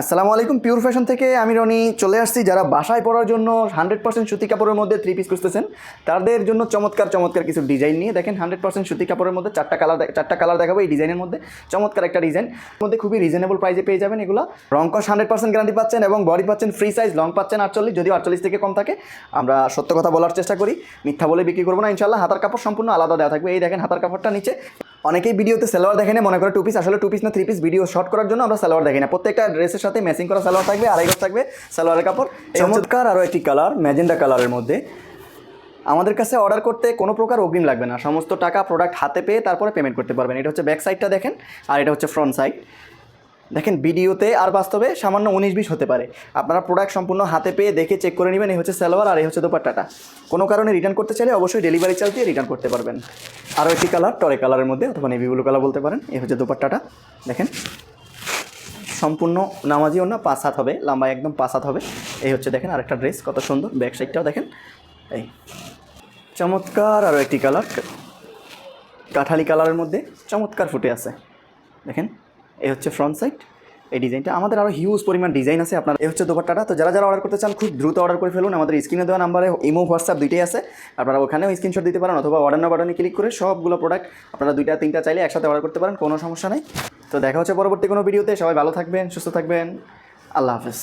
আসসালামু আলাইকুম pure fashion থেকে আমি রনি চলে আসছি। যারা বাসায় পরার জন্য হান্ড্রেড পার্সেন্ট সুতি কাপড়ের মধ্যে থ্রি পিস খুঁজতেছেন, তাদের জন্য চমৎকার চমৎকার কিছু ডিজাইন নিয়ে দেখেন হান্ড্রেড পার্সেন্ট সুতি কাপড়ের মধ্যে চারটা কালার চারটা কালার দেখাবো এই ডিজাইনের মধ্যে। চমৎকার একটা ডিজাইন মধ্যে খুবই রিজনেবল প্রাইসে পেয়ে যাবেন এগুলো। রং কস হান্ড্রেড পার্সেন্ট গ্যারান্টি পাচ্ছেন এবং বডি পাচ্ছেন ফ্রি সাইজ লং পাচ্ছেন আটচল্লিশ, যদিও আটচল্লিশ থেকে কম থাকে। আমরা সত্য কথা বলার চেষ্টা করি, মিথ্যা বলে বিক্রি করব না। ইনশাল্লাহ হাতার কাপড় সম্পূর্ণ আলাদা দেওয়া থাকবে। এই দেখেন হাতার কাপড়টা নিচে। অনেকেই ভিডিওতে সালোয়ার দেখে না মনে করে টু পিস আসলে টু পিস না থ্রি পিস ভিডিও শর্ট করার জন্য আমরা সালোয়ার দেখি না। প্রত্যেকটা ড্রেসের সাথে ম্যাচিং করা সালোয়ার থাকবে আড়াই গজ থাকবে সালোয়ারের কাপড়। চমৎকার আরও একটি কালার ম্যাজেন্ডা কালারের মধ্যে। আমাদের কাছে অর্ডার করতে কোনো প্রকার অগ্রিম লাগবে না। সমস্ত টাকা প্রোডাক্ট হাতে পেয়ে তারপরে পেমেন্ট করতে পারবেন। এটা হচ্ছে ব্যাক সাইডটা দেখেন আর এটা হচ্ছে ফ্রন্ট সাইড দেখেন ভিডিওতে আর বাস্তবে সামান্য উনিশ বিশ হতে পারে। আপনারা প্রোডাক্ট সম্পূর্ণ হাতে পেয়ে দেখে চেক করে নেবেন এই হচ্ছে সালোয়ার আর এই হচ্ছে দোপাট্টাটা। কোনো কারণে রিটার্ন করতে চাইলে অবশ্যই ডেলিভারি চার্জ দিয়ে রিটার্ন করতে পারবেন। আরও একটি কালার টরে কালারের মধ্যে অথবা নেভি ব্লু কালার বলতে পারেন এই হচ্ছে দোপাট্টাটা। দেখেন, সম্পূর্ণ নামাজিও না, পাঁচ হাত হবে, লম্বায় একদম পাঁচ হাত হবে। এই হচ্ছে দেখেন আরেকটা ড্রেস কত সুন্দর ব্যাক সাইডটাও দেখেন। এই, চমৎকার আরও একটি কালার কাঠালি কালারের মধ্যে চমৎকার ফুটে আছে। দেখেন এই হচ্ছে ফ্রন্ট সাইড এই ডিজাইনটা আমাদের আরও হিউজ পরিমাণ ডিজাইন আছে আপনার। এই হচ্ছে দোপাট্টাটা। তো যারা যারা অর্ডার করতে চান, খুব দ্রুত অর্ডার করে ফেলুন। আমাদের স্ক্রিনে দেওয়া নাম্বারে ইমো হোয়াটসঅ্যাপ দুইটাই আছে। আপনারা ওখানেও স্ক্রিনশট দিতে পারেন অথবা অর্ডার না বাটনে ক্লিক করে সবগুলো প্রোডাক্ট আপনারা দুইটা, তিনটা চাইলে একসাথে অর্ডার করতে পারেন, কোনো সমস্যা নেই। তো দেখা হচ্ছে পরবর্তী কোনো ভিডিওতে সবাই ভালো থাকবেন, সুস্থ থাকবেন। আল্লাহ হাফেজ।